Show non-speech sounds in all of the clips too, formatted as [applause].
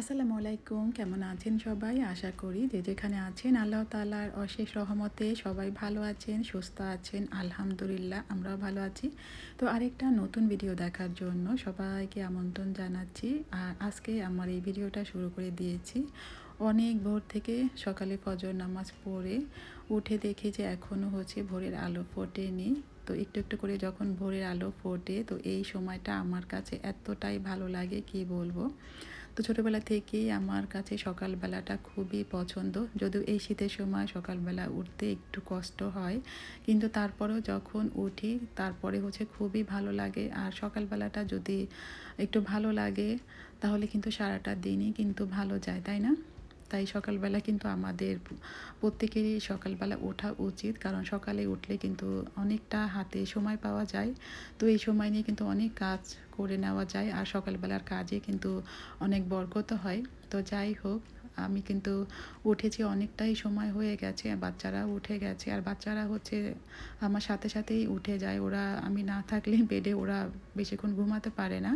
আসসালামু আলাইকুম, কেমন আছেন সবাই? আশা করি যে যেখানে আছেন আল্লাহ তালার অশেষ রহমতে সবাই ভালো আছেন, সুস্থ আছেন, আলহামদুলিল্লাহ আমরাও ভালো আছি। তো আরেকটা নতুন ভিডিও দেখার জন্য সবাইকে আমন্ত্রণ জানাচ্ছি। আর আজকে আমার এই ভিডিওটা শুরু করে দিয়েছি। অনেক ভোর থেকে সকালে ফজর নামাজ পড়ে উঠে দেখি যে এখনও হচ্ছে ভোরের আলো ফোটেনি। তো একটু একটু করে যখন ভোরের আলো ফোটে, তো এই সময়টা আমার কাছে এতটাই ভালো লাগে, কি বলব? তো ছোটোবেলা থেকেই আমার কাছে সকালবেলাটা খুবই পছন্দ। যদিও এই শীতের সময় সকালবেলা উঠতে একটু কষ্ট হয়, কিন্তু তারপরেও যখন উঠি, তারপরে হচ্ছে খুবই ভালো লাগে। আর সকালবেলাটা যদি একটু ভালো লাগে, তাহলে কিন্তু সারাটা দিনই কিন্তু ভালো যায়, তাই না? তাই সকালবেলা কিন্তু আমাদের প্রত্যেকেরই সকালবেলা ওঠা উচিত। কারণ সকালে উঠলে কিন্তু অনেকটা হাতে সময় পাওয়া যায়। তো এই সময় নিয়ে কিন্তু অনেক কাজ করে নেওয়া যায়। আর সকালবেলার কাজে কিন্তু অনেক বরকত হয়। তো যাই হোক, আমি কিন্তু উঠেছি অনেকটাই সময় হয়ে গেছে। বাচ্চারা উঠে গেছে। আর বাচ্চারা হচ্ছে আমার সাথে সাথেই উঠে যায়। ওরা, আমি না থাকলে বেডে ওরা বেশিক্ষণ ঘুমাতে পারে না।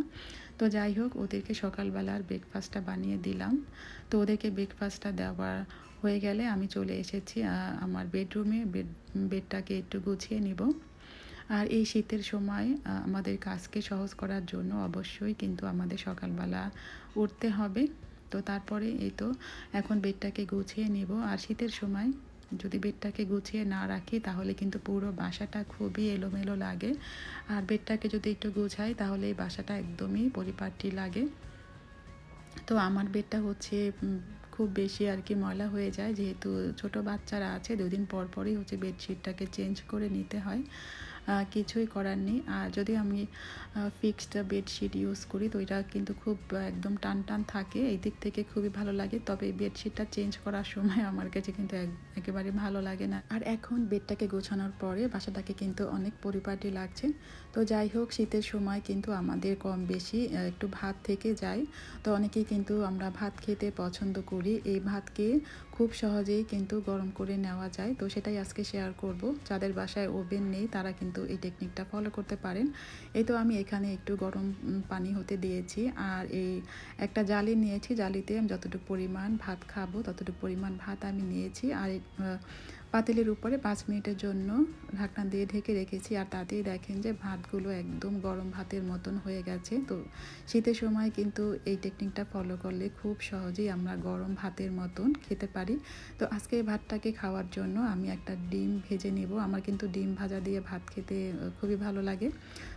তো যাই হোক, ওদেরকে সকালবেলার ব্রেকফাস্টটা বানিয়ে দিলাম। তো ওদেরকে ব্রেকফাস্টটা দেওয়ার হয়ে গেলে আমি চলে এসেছি আমার বেডরুমে বেড বেডটাকে একটু গুছিয়ে নিব। আর এই শীতের সময় আমাদের কাজকে সহজ করার জন্য অবশ্যই কিন্তু আমাদের সকালবেলা উঠতে হবে। তো তারপরে এই তো, এখন বেডটাকে গুছিয়ে নিব। আর শীতের সময় যদি বেডটাকে গুছিয়ে না রাখি, তাহলে কিন্তু পুরো বাসাটা খুবই এলোমেলো লাগে। আর বেডটাকে যদি একটু গুছাই, তাহলে এই বাসাটা একদমই পরিপাটি লাগে। তো আমার বেডটা হচ্ছে খুব বেশি আর কি ময়লা হয়ে যায়। যেহেতু ছোট বাচ্চারা আছে, দুদিন পর পরই হচ্ছে বেডশিটটাকে চেঞ্জ করে নিতে হয়। কিছুই করার নেই। আর যদি আমি ফিক্সড বেডশিট ইউজ করি, তো এটা কিন্তু খুব একদম টান টান থাকে। এই দিক থেকে খুবই ভালো লাগে। তবে এই বেডশিটটা চেঞ্জ করার সময় আমার কাছে কিন্তু একেবারে ভালো লাগে না। আর এখন বেডটাকে গোছানোর পরে বাসাটাকে কিন্তু অনেক পরিপাটি লাগছে। তো যাই হোক, শীতের সময় কিন্তু আমাদের কম বেশি একটু ভাত থেকে যায়। তো অনেকেই কিন্তু আমরা ভাত খেতে পছন্দ করি। এই ভাতকে খুব সহজেই কিন্তু গরম করে নেওয়া যায়। তো সেটাই আজকে শেয়ার করব। যাদের বাসায় ওভেন নেই, তারা কিন্তু এই টেকনিকটা ফলো করতে পারেন। এই তো আমি এখানে একটু গরম পানি হতে দিয়েছি। আর এই একটা জালি নিয়েছি। জালিতে আমি যতটুকু পরিমাণ ভাত খাব, ততটুকু পরিমাণ ভাত আমি নিয়েছি। আর পাতিলের উপরে পাঁচ মিনিটের জন্য ঢাকনা দিয়ে ঢেকে রেখেছি আর তাতেই দেখেন যে ভাতগুলো একদম গরম ভাতের মতন হয়ে গেছে। তো শীতের সময় কিন্তু এই টেকনিকটা ফলো করলে খুব সহজেই আমরা গরম ভাতের মতন খেতে পারি। তো আজকে এই ভাতটাকে খাওয়ার জন্য আমি একটা ডিম ভেজে নেব। আমার কিন্তু ডিম ভাজা দিয়ে ভাত খেতে খুবই ভালো লাগে।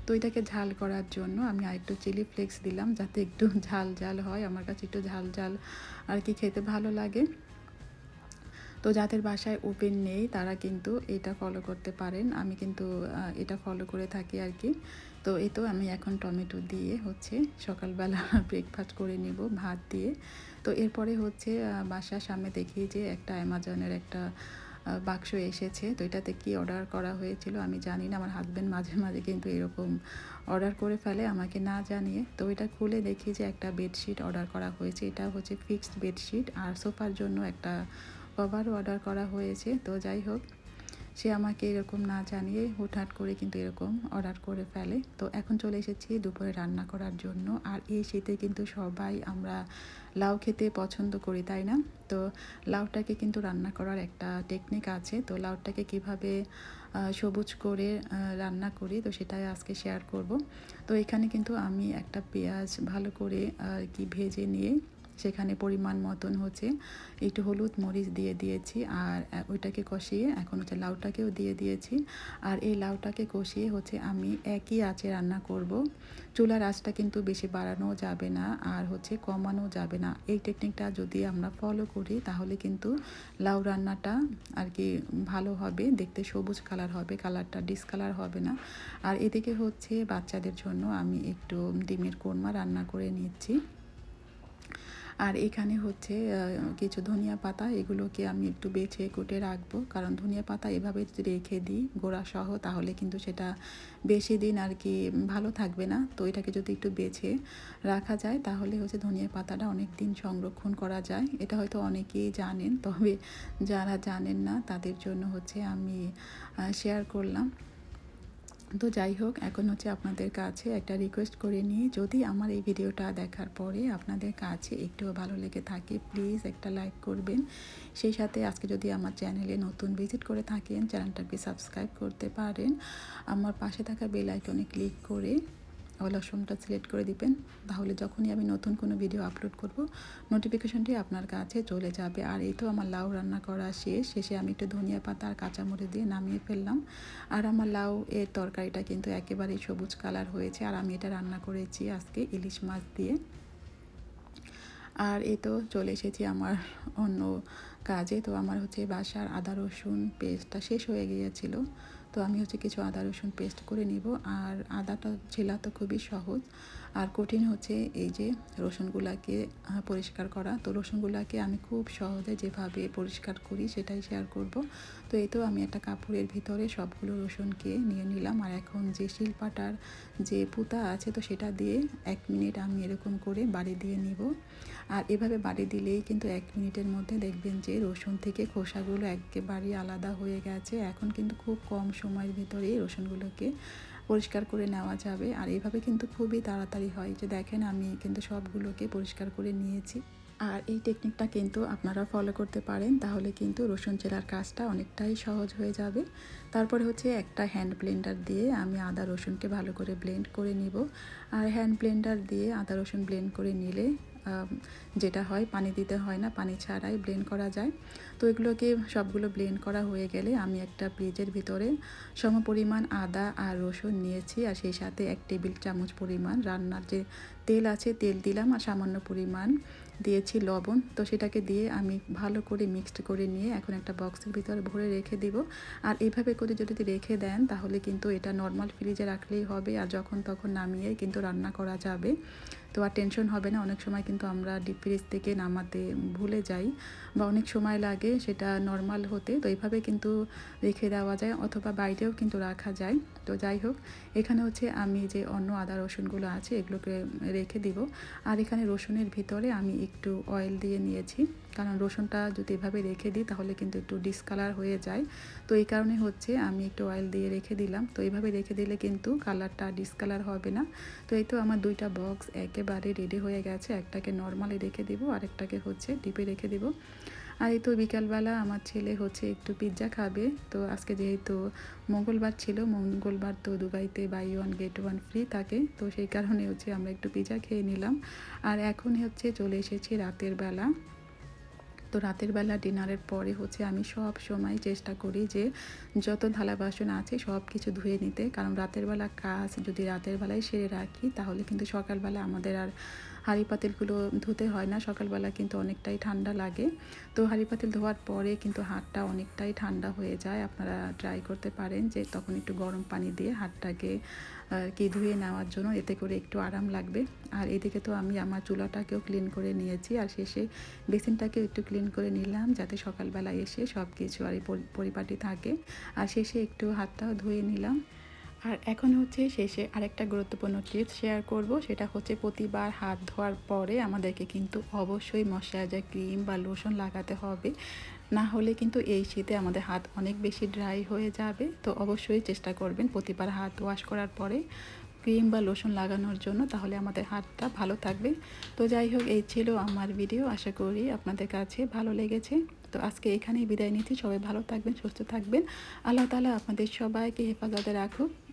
তো এটাকে ঝাল করার জন্য আমি আরেকটু চিলি ফ্লেক্স দিলাম যাতে একটু [laughs] ঝাল ঝাল হয়। আমার কাছে একটু ঝাল ঝাল আর কি খেতে ভালো লাগে। তো যাদের বাসায় ওপেন নেই, তারা কিন্তু এটা ফলো করতে পারেন। আমি কিন্তু এটা ফলো করে থাকি আর কি। তো এই তো আমি এখন টমেটো দিয়ে হচ্ছে সকালবেলা [laughs] ব্রেকফাস্ট করে নিব ভাত দিয়ে। তো এরপরে হচ্ছে বাসার সামনে দেখি যে একটা অ্যামাজনের একটা বাক্স এসেছে। তো এটাতে কি অর্ডার করা হয়েছিল আমি জানি না। আমার হাজব্যান্ড মাঝে মাঝে কিন্তু এরকম অর্ডার করে ফেলে আমাকে না জানিয়ে। তো এটা খুলে দেখি যে একটা বেডশিট অর্ডার করা হয়েছে। এটা হচ্ছে ফিক্সড বেডশিট আর সোফার জন্য একটা কভারও অর্ডার করা হয়েছে, তো যাই হোক, সে আমাকে এরকম না জানিয়ে হুটহাট করে কিন্তু এরকম অর্ডার করে ফেলে। তো এখন চলে এসেছি দুপুরে রান্না করার জন্য। আর এই শীতে কিন্তু সবাই আমরা লাউ খেতে পছন্দ করি, তাই না? তো লাউটাকে কিন্তু রান্না করার একটা টেকনিক আছে। তো লাউটাকে কীভাবে সবুজ করে রান্না করি, তো সেটাই আজকে শেয়ার করব। তো এখানে কিন্তু আমি একটা পেঁয়াজ ভালো করে আর কি ভেজে নিয়ে সেখানে পরিমাণ মতন হচ্ছে। একটু হলুদ মরিচ দিয়ে দিয়েছি আর ওইটাকে কষিয়ে এখন হচ্ছে লাউটাকেও দিয়ে দিয়েছি। আর এই লাউটাকে কষিয়ে হচ্ছে আমি একই আঁচে রান্না করব। চুলার আঁচটা কিন্তু বেশি বাড়ানো যাবে না আর হচ্ছে কমানো যাবে না। এই টেকনিকটা যদি আমরা ফলো করি তাহলে কিন্তু লাউ রান্নাটা আর কি ভালো হবে, দেখতে সবুজ কালার হবে কালারটা ডিসকালার হবে না। আর এদিকে হচ্ছে বাচ্চাদের জন্য আমি একটু ডিমের কোরমা রান্না করে নিচ্ছি। আর এখানে হচ্ছে কিছু ধনিয়া পাতা, এগুলোকে আমি একটু বেছে কুটে রাখব। কারণ ধনিয়া পাতা এভাবে যদি রেখে দিই গোড়া সহ, তাহলে কিন্তু সেটা বেশি দিন আর কি ভালো থাকবে না। তো এটাকে যদি একটু বেছে রাখা যায়, তাহলে হচ্ছে ধনিয়া পাতাটা অনেক দিন সংরক্ষণ করা যায়। এটা হয়তো অনেকেই জানেন, তবে যারা জানেন না, তাদের জন্য হচ্ছে আমি শেয়ার করলাম। তো যাই হোক, এখন হচ্ছে আপনাদের কাছে একটা রিকোয়েস্ট করে নিই। যদি আমার এই ভিডিওটা দেখার পরে আপনাদের কাছে একটুও ভালো লেগে থাকে প্লিজ একটা লাইক করবেন। সেই সাথে আজকে যদি আমার চ্যানেলে নতুন ভিজিট করে থাকেন চ্যানেলটাকে সাবস্ক্রাইব করতে পারেন। আমার পাশে থাকা বেল আইকনে ক্লিক করে অল অপশনটা সিলেক্ট করে দিবেন। তাহলে যখনই আমি নতুন কোনো ভিডিও আপলোড করব নোটিফিকেশনটি আপনার কাছে চলে যাবে। আর এই তো আমার লাউ রান্না করা শেষ। শেষে আমি একটু ধনিয়া পাতা আর কাঁচামরিচ দিয়ে নামিয়ে ফেললাম। আর আমার লাউ এর তরকারিটা কিন্তু একেবারেই সবুজ কালার হয়েছে। আর আমি এটা রান্না করেছি আজকে ইলিশ মাছ দিয়ে। আর এই তো চলে এসেছি আমার অন্য কাজে। তো আমার হচ্ছে বাসার আদা রসুন পেস্টটা শেষ হয়ে গিয়েছিল। তো আমি হচ্ছে কিছু আদা রসুন পেস্ট করে নিব। আর আদাটা ছেলা তো খুবই সহজ। আর কঠিন হচ্ছে এই যে রসুনগুলাকে পরিষ্কার করা। তো রসুনগুলাকে আমি খুব সহজে যেভাবে পরিষ্কার করি সেটাই শেয়ার করব। তো এই তো আমি একটা কাপড়ের ভিতরে সবগুলো রসুনকে নিয়ে নিলাম। আর এখন যে শিলপাটার যে পুতা আছে তো সেটা দিয়ে এক মিনিট আমি এরকম করে বাড়ি দিয়ে নিব। আর এভাবে বাড়ি দিলেই কিন্তু এক মিনিটের মধ্যে দেখবেন যে রসুন থেকে খোসাগুলো একেবারেই আলাদা হয়ে গেছে। এখন কিন্তু খুব কম সময়ের ভিতরেই রসুনগুলোকে পরিষ্কার করে নেওয়া যাবে। আর এইভাবে কিন্তু খুবই তাড়াতাড়ি হয় যে দেখেন আমি কিন্তু সবগুলোকে পরিষ্কার করে নিয়েছি। আর এই টেকনিকটা কিন্তু আপনারা ফলো করতে পারেন, তাহলে কিন্তু রসুন চেলার কাজটা অনেকটাই সহজ হয়ে যাবে। তারপরে হচ্ছে একটা হ্যান্ড ব্লেন্ডার দিয়ে আমি আদা রসুনকে ভালো করে ব্লেন্ড করে নিব। আর হ্যান্ড ব্লেন্ডার দিয়ে আদা রসুন ব্লেন্ড করে নিলে যেটা হয়, পানি দিতে হয় না, পানি ছাড়াই ব্লেন্ড করা যায়। তো এগুলোকে সবগুলো ব্লেন্ড করা হয়ে গেলে আমি একটা ফ্রিজের ভিতরে সম পরিমাণ আদা আর রসুন নিয়েছি আর সেই সাথে এক টেবিল চামচ পরিমাণ রান্নার যে তেল আছে, তেল দিলাম আর সামান্য পরিমাণ দিয়েছি লবণ। তো সেটাকে দিয়ে আমি ভালো করে মিক্সড করে নিয়ে এখন একটা বক্সের ভিতরে ভরে রেখে দিব। আর এইভাবে করে যদি রেখে দেন, তাহলে কিন্তু এটা নর্মাল ফ্রিজে রাখলেই হবে। আর যখন তখন নামিয়ে কিন্তু রান্না করা যাবে। তো আর টেনশন হবে না। অনেক সময় কিন্তু আমরা ডিপ ফ্রিজ থেকে নামাতে ভুলে যাই। বা অনেক সময় লাগে সেটা নর্মাল হতে। তো এইভাবে কিন্তু রেখে দেওয়া যায় অথবা বাইরেও কিন্তু রাখা যায়। তো যাই হোক, এখানে হচ্ছে আমি যে অন্য আদা রসুনগুলো আছে, এগুলোকে রেখে দিব। আর এখানে রসুনের ভিতরে আমি একটু অয়েল দিয়ে নিয়েছি। কারণ রসুনটা যদি এভাবে রেখে দিই, তাহলে কিন্তু একটু ডিসকালার হয়ে যায়। তো এই কারণে হচ্ছে আমি একটু অয়েল দিয়ে রেখে দিলাম। তো এইভাবে রেখে দিলে কিন্তু কালারটা ডিসকালার হবে না। তো এই তো আমার দুইটা বক্স একেবারে রেডি হয়ে গেছে। একটাকে নর্মালি রেখে দিব, আরেকটাকে হচ্ছে ডিপে রেখে দিব। আর এই তো বিকালবেলা আমার ছেলে হচ্ছে একটু পিৎজা খাবে। তো আজকে যেহেতু মঙ্গলবার ছিল, মঙ্গলবার তো দুবাইতে buy one get one free থাকে। তো সেই কারণে হচ্ছে আমরা একটু পিৎজা খেয়ে নিলাম। আর এখন হচ্ছে চলে এসেছি রাতের বেলা। তো রাতের বেলা ডিনারের পরে হচ্ছে আমি সব সময় চেষ্টা করি যে যত থালা বাসন আছে সব কিছু ধুয়ে নিতে। কারণ রাতের বেলা কাজ যদি রাতের বেলায় সেরে রাখি, তাহলে কিন্তু সকালবেলা আমাদের আর হাঁড়ি পাতিলগুলো ধুতে হয় না, সকালবেলা কিন্তু অনেকটাই ঠান্ডা লাগে। তো হাঁড়ি পাতিল ধোয়ার পরে কিন্তু হাতটা অনেকটাই ঠান্ডা হয়ে যায়, আপনারা ট্রাই করতে পারেন যে তখন একটু গরম পানি দিয়ে হাতটাকে কি ধুয়ে নেওয়ার জন্য, এতে করে একটু আরাম লাগবে। আর এদিকে তো আমি আমার চুলাটাকেও ক্লিন করে নিয়েছি, আর শেষে বেসিনটাকেও একটু ক্লিন করে নিলাম যাতে সকালবেলা এসে সব কিছু আর পরিপাটি থাকে। আর শেষে একটু হাতটাও ধুয়ে নিলাম। আর এখন হচ্ছে শেষে আরেকটা গুরুত্বপূর্ণ টিপস শেয়ার করব, সেটা হচ্ছে প্রতিবার হাত ধোয়ার পরে আমাদেরকে কিন্তু অবশ্যই ময়শ্চারাইজার ক্রিম বা লোশন লাগাতে হবে। না হলে কিন্তু এই শীতে আমাদের হাত অনেক বেশি ড্রাই হয়ে যাবে। তো অবশ্যই চেষ্টা করবেন প্রতিবার হাত ওয়াশ করার পরে ক্রিম বা লোশন লাগানোর জন্য, তাহলে আমাদের হাতটা ভালো থাকবে। তো যাই হোক, এই ছিল আমার ভিডিও আশা করি আপনাদের কাছে ভালো লেগেছে। তো আজকে এখানেই বিদায় নিচ্ছি। সবাই ভালো থাকবেন, সুস্থ থাকবেন। আল্লাহ তালা আপনাদের সবাইকে হেফাজতে রাখুক।